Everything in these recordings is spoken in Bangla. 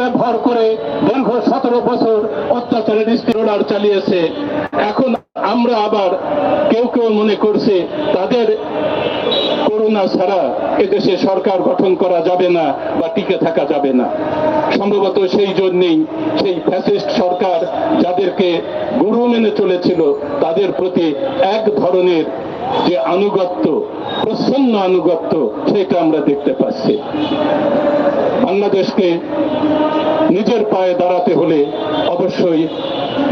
উপরে ভর করে দীর্ঘ সতেরো বছর অত্যাচারের স্ত্রীরার চালিয়েছে। এখন আমরা আবার কেউ কেউ মনে করছে, তাদের করোনা ছাড়া এদেশে সরকার গঠন করা যাবে না বা টিকে থাকা যাবে না। সম্ভবত সেই জন্যেই সেই ফ্যাসিস্ট সরকার যাদেরকে গুরু মেনে চলেছিল, তাদের প্রতি এক ধরনের যে আনুগত্য, প্রসন্ন আনুগত্য, সেটা আমরা দেখতে পাচ্ছি। বাংলাদেশকে নিজের পায়ে দাঁড়াতে হলে অবশ্যই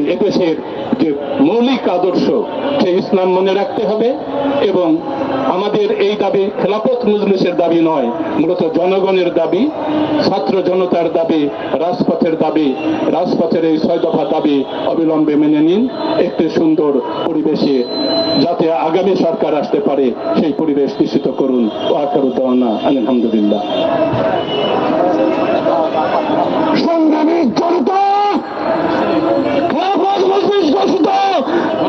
এদেশের যে আদর্শ সে ইসলাম মনে রাখতে হবে এবং আমাদের এই দাবি খেলাফত মজলিসের দাবি নয়, মূলত জনগণের দাবি, ছাত্র জনতার দাবি, রাজপথের দাবি, রাজপথের এই ছয় দফা দাবি অবিলম্বে মেনে নিন। একটি সুন্দর পরিবেশে যাতে আগামী সরকার আসতে পারে, সেই পরিবেশ নিশ্চিত করুন। ও আকারুদ্দানা আলহামদুলিল্লাহ। সংগ্রামী জনতা খেলাফত মজলিস ঘোষিত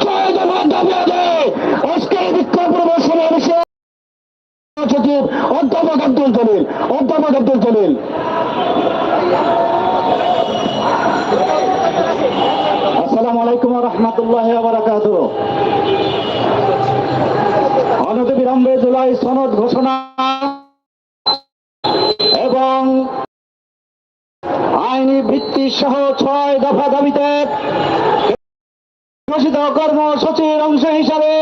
ছয় দফা দাবি আদায় আজকের বিক্ষোভ প্রদর্শনের বিষয়ে সচিব অধ্যাপক আব্দুল জলিল অধ্যাপক আব্দুল জলিল আসসালামু আলাইকুম এবং আইনি ভিত্তি সহ ছয় দফা দাবিতে ঘোষিত কর্মসূচির অংশ হিসাবে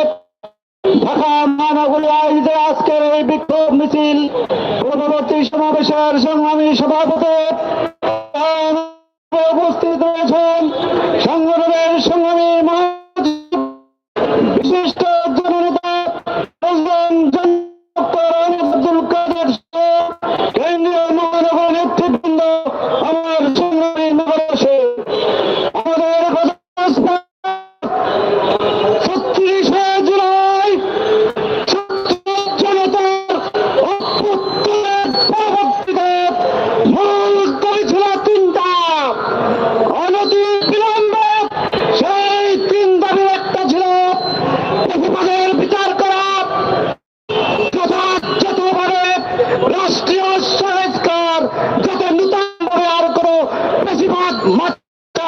ঢাকা মহানগরী আয়োজিত আজকের এই বিক্ষোভ মিছিল। পূর্ববর্তী সমাবেশের সংগ্রামী সভাপতি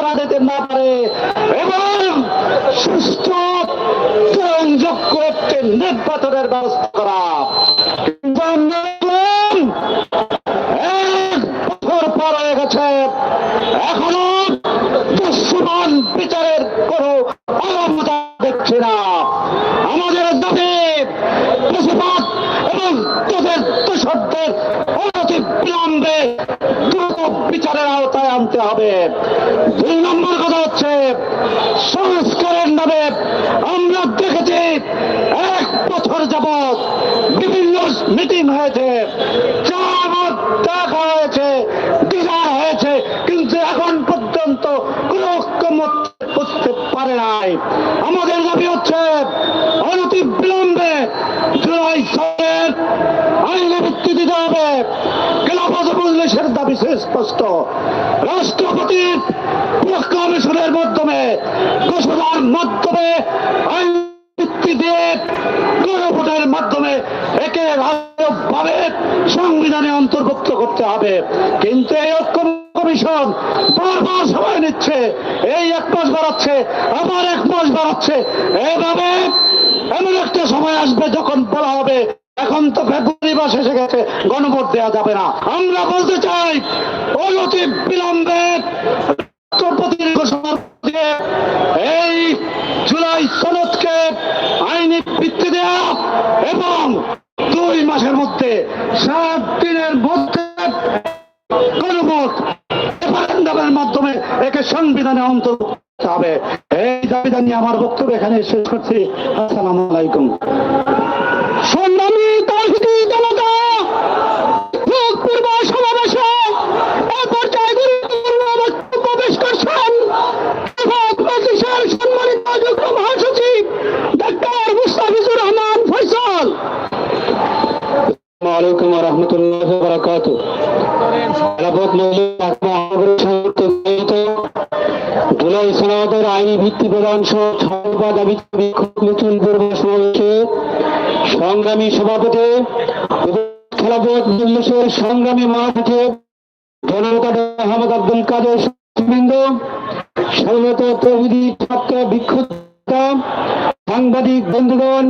মাত্রা দিতে না পারে। এবং সুস্থ যোগ্য একটি নির্বাচনের ব্যবস্থা করা। আমাদের বিচারের আওতায় আনতে হবে দুই নম্বর কথা হচ্ছে সংস্কারের নামে আমরা দেখেছি এক বছর যাবৎ বিভিন্ন মিটিং হয়েছে চামত দেখা হয়েছে ডিজার হয়েছে, কিন্তু এখন পর্যন্ত কোন ঐক্যমত পারে নাই। আমাদের দাবি হচ্ছে, অনতি বিলম্বে জুলাই আইনে ভিত্তি দিতে হবে। খেলাফত মজলিসের দাবি সুস্পষ্ট। রাষ্ট্রপতির প্রক্লামেশনের মাধ্যমে মাধ্যমে আইন ভিত্তি দিয়ে গণভোটের মাধ্যমে একে ভাবে সংবিধানে অন্তর্ভুক্ত করতে হবে। কিন্তু এই ঐক্য কমিশন বারবার সময় নিচ্ছে, এই এক মাস বাড়াচ্ছে, আবার এক মাস বাড়াচ্ছে। এভাবে এমন একটা সময় আসবে যখন বলা হবে, এখন তো ফেব্রুয়ারি মাস এসে গেছে, গণভোট দেওয়া যাবে না। আমরা বলতে চাই, অনতি বিলম্বে রাষ্ট্রপতির ঘোষণা দিয়ে এই জুলাই সনদকে আইনি ভিত্তি দেওয়া এবং দুই মধ্যে সাত দিনের মধ্যে মাধ্যমে একে সংবিধানে অন্তর্ভুক্ত হবে। এই দাবি জানিয়ে আমার বক্তব্য এখানে শেষ করছি। আসসালামু আলাইকুম। সংগ্রামী জুলাই আইনি ভিত্তি প্রদান সহ দফা দাবিতে সমাবেশে সংগ্রামী সভাপতি খেলাফত মজলিসের সংগ্রামী মহাসচিব জনতা আহমদ আব্দুল কাদের বৃন্দ সর্বত প্রভৃতি ছাত্র বিক্ষুব্ধতা, সাংবাদিক বন্ধুগণ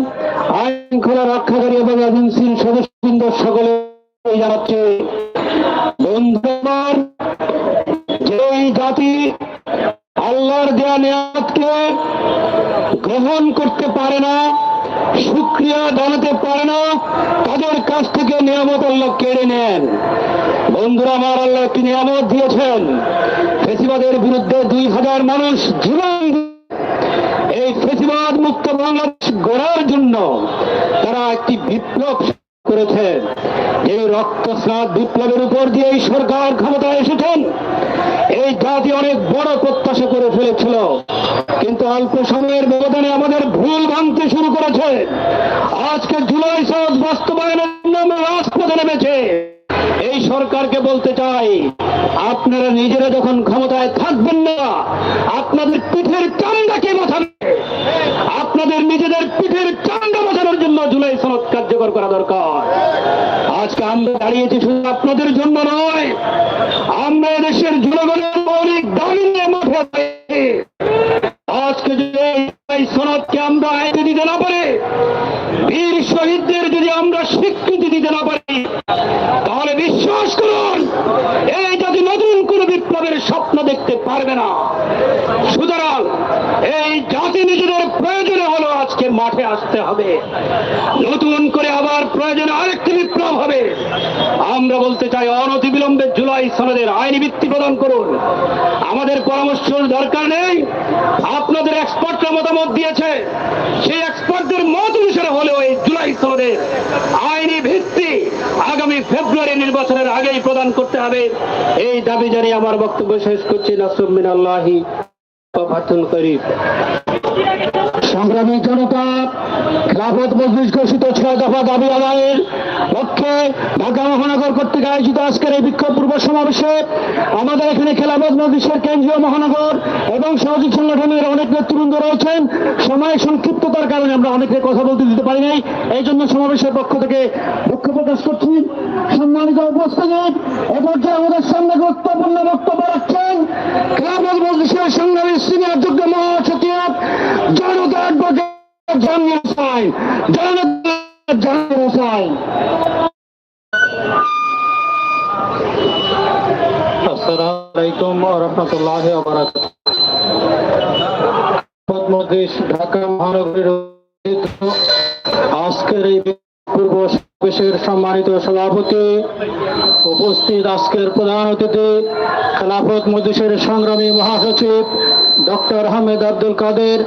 আইন শৃঙ্খলা রক্ষাকারী এবং এজেন্সির সদস্যবৃন্দ সকলে জানাচ্ছে। বন্ধুগণ যেই জাতি। আল্লাহর দেয়া নেয়াতকে গ্রহণ করতে পারে না সুক্রিয়া জানাতে পারে না, তাদের কাছ থেকে নিয়ামত আল্লাহ কেড়ে নেন। বন্ধুরা আমার আল্লাহ একটি নিয়ামত দিয়েছেন, ফেসিবাদের বিরুদ্ধে দুই হাজার মানুষ জীবন এই ফেসিবাদ মুক্ত বাংলাদেশ গড়ার জন্য তারা একটি বিপ্লব করেছেন এই রক্তস্নাত বিপ্লবের উপর দিয়ে এই সরকার ক্ষমতায় এসেছেন। এই জাতি অনেক বড় প্রত্যাশা করে ফেলেছিল। কিন্তু অল্প সময়ের ব্যবধানে আমাদের ভুল ভাঙতে শুরু করেছে। আজকে জুলাই সহজ বাস্তবায়নের আমরা রাজপথে নেমেছে। এই সরকারকে বলতে চাই, আপনারা নিজেরা যখন ক্ষমতায় থাকবেন না, আপনাদের পিঠের চামড়াকে মাথাবে? আপনাদের নিজেদের পিঠের চামড়া জুলাই সনদ কার্যকর করা দরকার। আজকে আমরা দাঁড়িয়েছি শুধু আপনাদের জন্য নয়, আমরা দেশের জনগণের দাবি নিয়ে মাঠে আজকে যদি এই সনদকে আমরা আইনে দিতে না পারে, বীর শহীদদের যদি আমরা স্বীকৃতি দিতে না পারি, তাহলে বিশ্বাস করুন, এই জাতি নতুন কোন বিপ্লবের স্বপ্ন দেখতে পারবে না। সুতরাং এই জাতি নিজেদের প্রয়োজনে মাঠে আসতে হবে। নতুন করে আবার প্রয়োজনে আরেকটি বিপ্লব হবে। আমরা বলতে চাই, অনতিবিলম্বে জুলাই সনদের আইনি ভিত্তি প্রদান করুন। আমাদের পরামর্শ দরকার নেই। আপনাদের এক্সপার্টরা মতামত দিয়েছে। সেই এক্সপার্টদের মত অনুসারে হলেও এই জুলাই সনদের আইনি ভিত্তি আগামী ফেব্রুয়ারি নির্বাচনের আগেই প্রদান করতে হবে। এই দাবি জানিয়ে আমার বক্তব্য শেষ করছি। নাসরুমিন আল্লাহি করিম। সংগ্রামী জনতা, খেলাফত মজলিস ঘোষিত ছয় দফা দাবি আদায়ের লক্ষ্যে ঢাকা মহানগর কর্তৃক আয়োজিত আজকের এই বিক্ষোভ পূর্ব সমাবেশে আমাদের এখানে খেলাফত মজলিসের কেন্দ্রীয় মহানগর এবং সামাজিক সংগঠনের অনেক নেতৃবৃন্দ রয়েছেন। সময় সংক্ষিপ্ততার কারণে আমরা অনেকে কথা বলতে দিতে পারি নাই। এই জন্য সমাবেশের পক্ষ থেকে দুঃখ প্রকাশ করছি। সম্মানিত উপস্থিতি এ পর্যায়ে আমাদের সামনে গুরুত্বপূর্ণ বক্তব্য রাখছেন, খেলাফত মজলিসের সংগ্রামী সিনিয়র যুগ্ম মহাসচিব জনতা বারাকাতুহু ঢাকা মহানগরীর আজকের সম্মানিত উপস্থিত আজকের প্রধান অতিথি, খেলাফত মজলিসের সংগ্রামী মহাসচিব ডক্টর আহমেদ আব্দুল কাদের।